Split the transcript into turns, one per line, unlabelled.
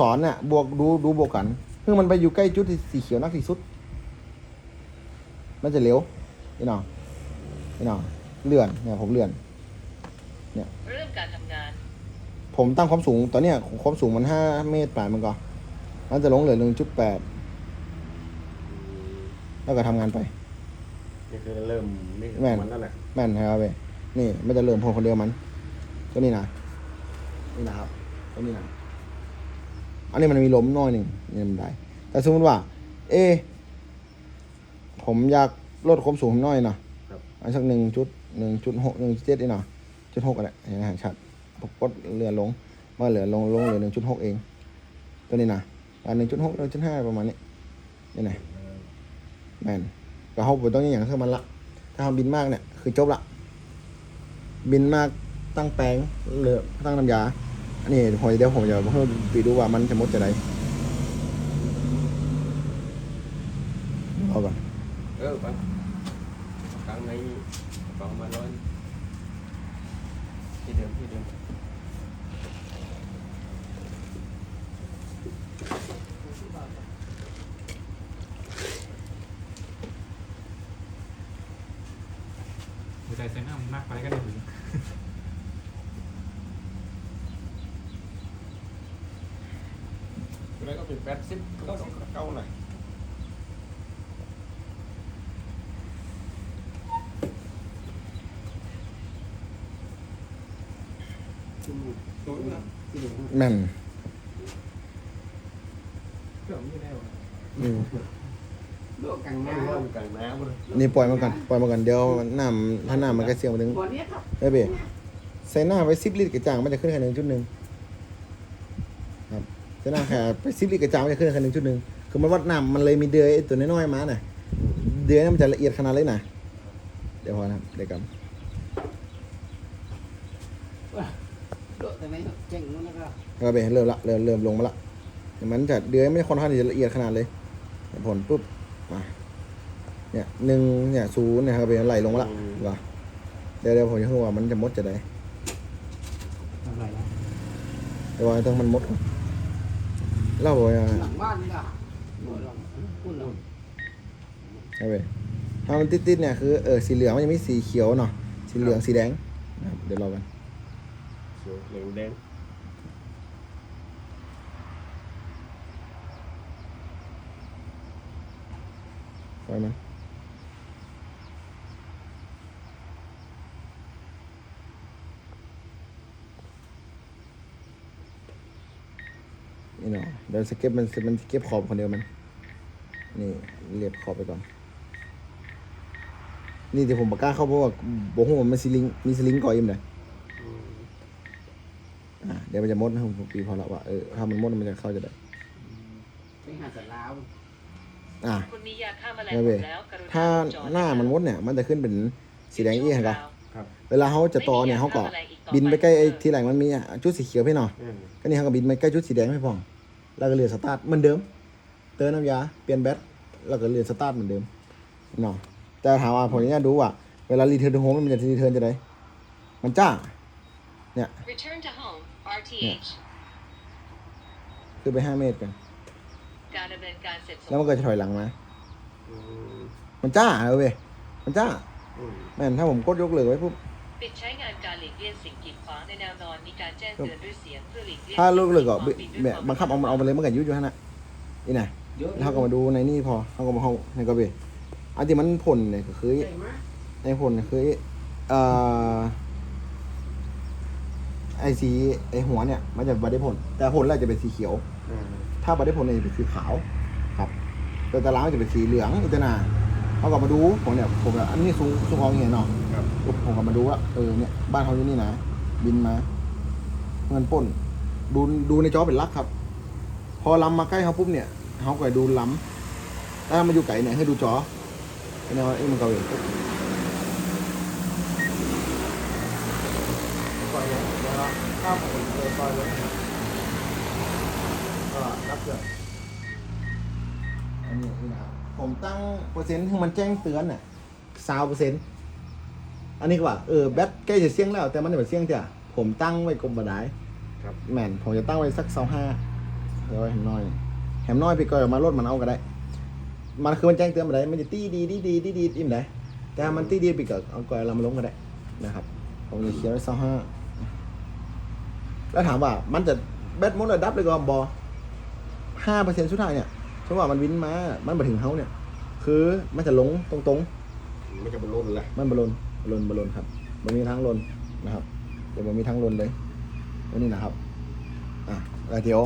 สอนเนี่ยบวกดูดูบวกกันเพื่อมันไปอยู่ใกล้จุดที่สีเขียวนักที่สุด มันจะเร็วนี่น้องนี่น้องเลื่อนเนี่ยผมเลื่อน
เริ่มการทำงาน
ผมตั้งความสูงตอนเนี้ยความสูงมันห้าเมตรแปดมันก็มันจะลงเหลือหนึ่งจุดแปดแล้วก็ทำงานไป
นี่คือเริ่มนี่คือ
แม่น
มันนั่นแหละ
แม่นครับเว้ยนี่มันจะเริ่มพลคนเดียวมันตัวนี้นะนี่นะครับตัวนี้นะ อันนี้มันมีล้มน้อยหนึ่งนี่มันได้ แต่สมมติว่า เอะผมอยากลดความสูงผมน้อยหน่อย
ครับ
อันสักหนึ่งจุดหนึ่งจุดหกหนึ่งจุดเจ็ดนี่หน่อยจุดหกอะไรเห็นไหมชัดผมกดเรือลงมาเหลือลงลงเหลือหนึ่งจุดหกเอง ตัวนี้นะอันหนึ่งจุดหกหนึ่งจุดห้าประมาณนี้นี่นะแม่นก็เขาไปต้องอย่างเท่ามันละ ถ้าเขาบินมากเนี่ยคือจบละ บินมากตั้งแปลงเหลือตั้งน้ำยา อันนี้ผมเดี๋ยวผมจะเพิ่มไปดูว่ามันจะมดจะไดเอาก่อน
เออปังกลางในกองมาร้อยที่เดิมที่เดิม
หัวใจเซนอัมมากไปก็เล ยถึง
แล้วก็เป็นแปดสิบก็ต้องเก้าหน่อยศูนย์นะ
แม่น
เกือบไม่ได้วะ
อืม
โลกกลาง
ไม่
น้
รู้ว่าอยู่กลางน้ำเลย
นี่ปล่อยมาก่อนปล่อยมาก่อนเดี๋ยวน้ำถ้าน้ำมันก็เสียมาถึงำ
บ่อนี้ครับ
เอ้ยเบใส่หน้าไปสิบลิตรกระจางมันจะขึ้นแค่หนึ่งจุดหนึ่ง ครับใส่หน้าแค่ไปสิบลิตรกระจางมันจะขึ้นแค่หนึ่งจุดหนึ่งคือมันวัดน้ำมันเลยมีเดือยไอ้ตัวน้อยๆมาน่ะเดือยนั้นมันจะละเอียดขนาดเลยนะเดี๋ยวพอนะครับเดี๋ยวกัน
โลกแต่ไม่เจ๋งนู้นนะครับ
ก็ไปเริ่มละเริ่มเริ่มลงมาละแต่มันจะเดือยไม่ค่อนข้างที่จะละเอียดขนาดเลยเดี๋ยวผลปุ๊บมาเนี่ยหนึ่งเนี่ยศูนย์เนี่ยครับไปไหลลงมาละว่าเดี๋ยวเดี๋ยวผมจะพูดว่ามันจะมดจะได้
ทำไรนะ
เดี๋ยวว่าต้องมันมดก่อน เล่าบอกว่า
หลังบ้านนี่ล่ะบ่หลังพูดหลัง
เอาไปถ้ามันติดๆเนี่ยคือเออสีเหลืองมันจะมีสีเขียวเนาะสีเหลืองสีแดงนะครับเดี๋ยวรอกัน
เขียวเหลืองแดง
ปล่อยมัน นี่เนาะเดี๋ยวสเก็ตมันมันเก็บขอบคนเดียวมัน นี่เรียบขอบไปก่อน นี่ที่ผมบอกกล้าเข้าเพราะว่าบอกว่ามันมีสลิงมีสลิงก่ออิ่มเลยอะเดี๋ยวมันจะมดนะผมปีพอละว่าเออถ้ามันมดมันจะเข้าจะได้
ไปหาสารลาว
อะ
คุณมียาฆ่าแมลง
ไม่
ห
เว้
ม
ย
ดแล้วกรุณา
ถ้า
จอด
หน้ามันมดเนี่ย มันจะขึ้นเป็นสีแดงอี้เห็นปะ
ครับ
เวลาเขาจะตอเนี่ยเขาก็บินไปใกล้ไอ้ที่แหล่งมันมีอะจุดสีเขียวพี่หน่อย
อืม
ก็นี่เขาก็บินไปใกล้จุดสีแดงไม่พอแล้วก็เรือสตาร์ทเหมือนเดิม เติมน้ำยาเปลี่ยนแบตแล้วก็เรือสตาร์ทเหมือนเดิมเนาะแต่ถามว่าผมเนี่ยดูว่าเวลารีเทิร์นโฮมมันจะรีเทิร์นจะไดมันจ้าเนี่ย
Return to home RTH
คือไปห้าเมตรกัน
การดำเนินการเสร็จสม
แล้วมันก็จะถอยหลังมา
อืม
มันจ้าเอาเว้ยมันจ้า
อืม
แม่นถ้าผมกดยกเลิกไว้ปุ๊บ
ปิดใช้งานการหลีกเลี่ยงสิ่งกีดขวางในแนวนอนมีการแจ้งเตือนด้วยเสียงเพื่อหลีกเลี่ยง
ถ้ายกเลิกก็
สิ่งกีดขวาง
แบบบังคับเอามันเอาไปเลยมันก็อยุ่อยู่ฮะนะนี่นะ
เยอะ
แล้วเขาก็มาดูในนี่พอเขาก็มาเข้าในกระเบนอันที่มันผลเนี่ยก็คือ
ใช่ไหม
ในผลเนี่ยคือเอ่อไอสีไอหัวเนี่ยมันจะบัได้ผล แต่ผลแรกจะเป็นสีเขียว
อืม
ถ้าบัได้ผลเนี่ยจะเป็นสีขาว ครับแต่ตารางจะเป็นสีเหลืองอิจนา เขาก็มาดูผมเนี่ยผมแบบอันนี้สูงสูงเอาอย่างเงี้ยเนาะ
ครับ
ปุ๊บผมก็มาดูว่าเออเนี่ยบ้านเขาอยู่นี่นะบินมา เงินปล้น ดูดูในจอเป็นหลักครับ พอล้ำมาใกล้เขาปุ๊บเนี่ยเขาก็ดูล้ำถ้ามาอยู่ไกลเนี่ยให้ดูจอเนี่ยว่าเอ้ยมันเกาเองปุ๊บ
ก่อนเนี่ยเดี๋ยวเราข้ามผมเลยก่อนเลยก็รับเกือบ
อันนี้นี่นะครับ ผมตั้งเปอร์เซ็นต์ให้มันแจ้งเตือนน่ะสาวเปอร์เซ็นต์อันนี้ก็ว่าเออแบตใกล้จะเสี่ยงแล้ว แต่มันไม่เป็นเสี่ยงจ้ะผมตั้งไว้กลมบดาย
ครับ
แม่นผมจะตั้งไว้สักสองห้าเดี๋ยวแหมน้อยแหมน้อยพี่ก็เอามารถมันเอาก็ได้ มันคือมันแจ้งเตือนมาได้มันจะตีดีดีดีดีดีอิ่มได้แต่มันตีดีพี่ก็เอาก่อยเรามาลงก็ได้นะครับ ผมจะเขียนไว้สองห้าแล้วถามว่ามันจะแบตหมดเลยดับเลยก็บอห้าเปอร์เซ็นต์สุดท้ายเนี่ย สมมติว่ามันวินมา มันมาถึงเฮาเนี่ย คือมันจะลงตรงๆ
มันจะบรรลุนแหละ
มันบอลลนบอลลนบอลลนครับมันมีทั้งลนนะครับ เดี๋ยวมันมีทั้งลนเลยแล้วนี่นะครับ อะแล้วเดี๋ยว